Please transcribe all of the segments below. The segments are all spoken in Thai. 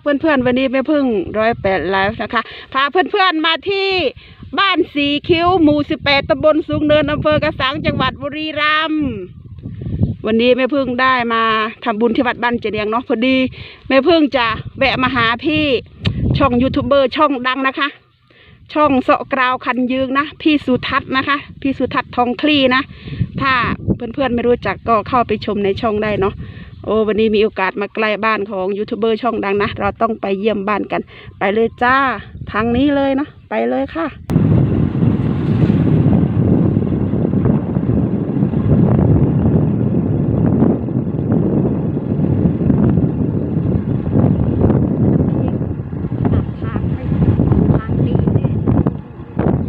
เพื่อนๆวันนี้แม่พึ่งร้อยแปดไลฟ์นะคะ พาเพื่อนๆมาที่บ้านสีคิ้วหมู่สิบแปดตำบลสูงเนินอำเภอกระสังจังหวัดบุรีรัมย์วันนี้แม่พึ่งได้มาทำบุญที่วัดบ้านเจดียงเนาะพอดีแม่พึ่งจะแวะมาหาพี่ช่องยูทูบเบอร์ช่องดังนะคะ ช่องเสาะกราวคันยืงนะพี่สุทัศน์นะคะ พี่สุทัศน์ทองคลีนะ ถ้าเพื่อนๆไม่รู้จักก็เข้าไปชมในช่องได้เนาะ โอ้วันนี้มีโอกาสมาใกล้บ้านของยูทูบเบอร์ช่องดังนะ เราต้องไปเยี่ยมบ้านกัน ไปเลยจ้า ทางนี้เลยนะ ไปเลยค่ะ ทางไม่ทางดีเนี่ยยัง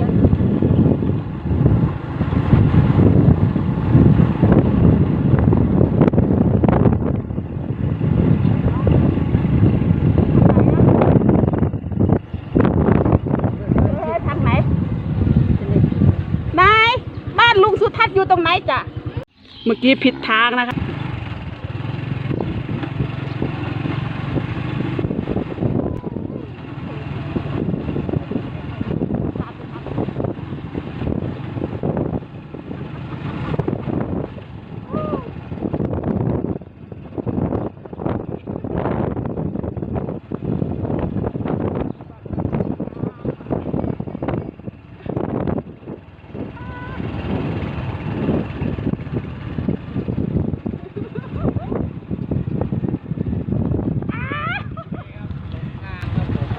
ยัง ทางไหนนายบ้านลุงสุ ทัศน์อยู่ตรงไหนจ้ะ เมื่อกี้ผิดทางนะคะ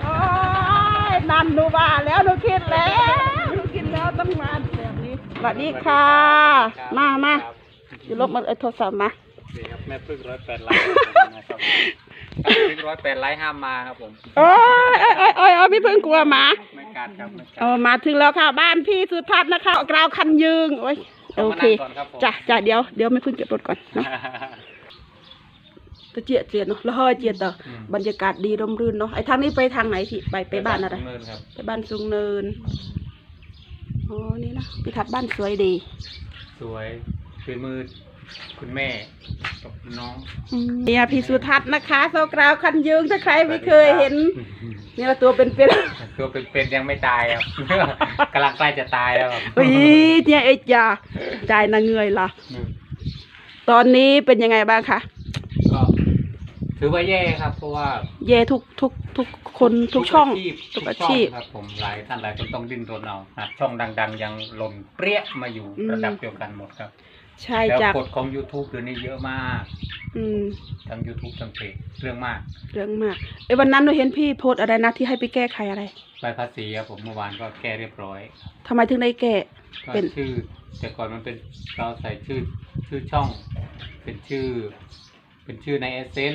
โอ้ยนั่นหนูว่าแล้วหนูคิดแล้วหนูคิดแล้วต้องมาแบบนี้ สวัสดีค่ะ มามาอยู่ลบมาเอาโทรศัพท์มา นี่ครับแม่พึ่งร้อยแปดไลค์นะครับแม่พึ่งร้อยแปดไลค์ห้ามมาครับผมโอ้ยโอ้ยโอ้ยโอ้ยโอ้ยพี่เพิ่งกลัวหมาไม่กัดครับไม่กัดเออมาถึงแล้วค่ะ บ้านพี่สุทัศน์นะคะกราวคันยืงโอ้ยโอเคข้ามานั่งก่อนครับผม จ้ะจ้ะเดี๋ยวเดี๋ยวไม่เพิ่งเก็บรถก่อนเนาะ ตะเจียดเจียดเนาะแล้วเฮ้ยเจียดเด้ออืม บรรยากาศดีร่มรื่นเนาะไอ้ทางนี้ไปทางไหนพี่ไปไปบ้านอะไรเนินครับไปบ้านสูงเนิน อ๋อนี่นะพี่ทัดบ้านสวยดี สวยคือมือคุณแม่กับน้อง เนี่ยพี่สุทัศน์นะคะโซกราวคันยืงถ้าใครไม่เคยเห็น เนี่ยตัวเป็นเป็นตัวเป็นๆยังไม่ตายครับกำลังใกล้จะตายแล้วครับอุ้ยเนี่ยไอ้จ่าใจายนะเงยล่ะอืมตอนนี้เป็นยังไงบ้างคะก็ ถือว่าแย่ครับ เพราะว่าเย่ทุกทุกทุกคนทุกช่องาชีพทุกอาช่งชีพครับผมหลายท่านหลายคนต้องดิ้นรนเอานะช่องดัง ๆ ยังหล่นเปรี้ยมาอยู่อืมระดับเดียวกันหมดครับ ใช่แล้วจากกฎของ YouTube เดี๋ยวนี้เยอะมากอืมทั้ง YouTube ทั้งเพจเรื่องมาก เรื่องมากไอ้วันนั้นหนูเห็นพี่โพสต์อะไรนะที่ให้ไปแก้ไขอะไรใบภาษีครับผมเมื่อวานก็แก้เรียบร้อยทำไมถึงได้แก้ก็เป็นชื่อ แต่ก่อนมันเป็นเราใส่ชื่อชื่อช่อง เป็นชื่อ เป็นชื่อในเอเซน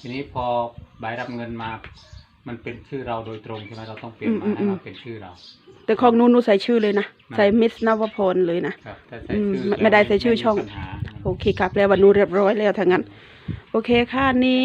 ทีนี้พอใบรับเงินมา มันเป็นชื่อเราโดยตรงใช่ไหมเราต้องเปลี่ยนมาให้มาเป็นชื่อเรา แต่ของหนูหนูใส่ชื่อเลยนะนะใส่มิสนวพรเลยนะครับถ้าใส่อืมชื่อไม่ไม่ได้ใส่ชื่อช่อง ปัญหา โอเคครับแล้ววันนูเรียบร้อยแล้วถ้างั้น โอเคค่ะนี่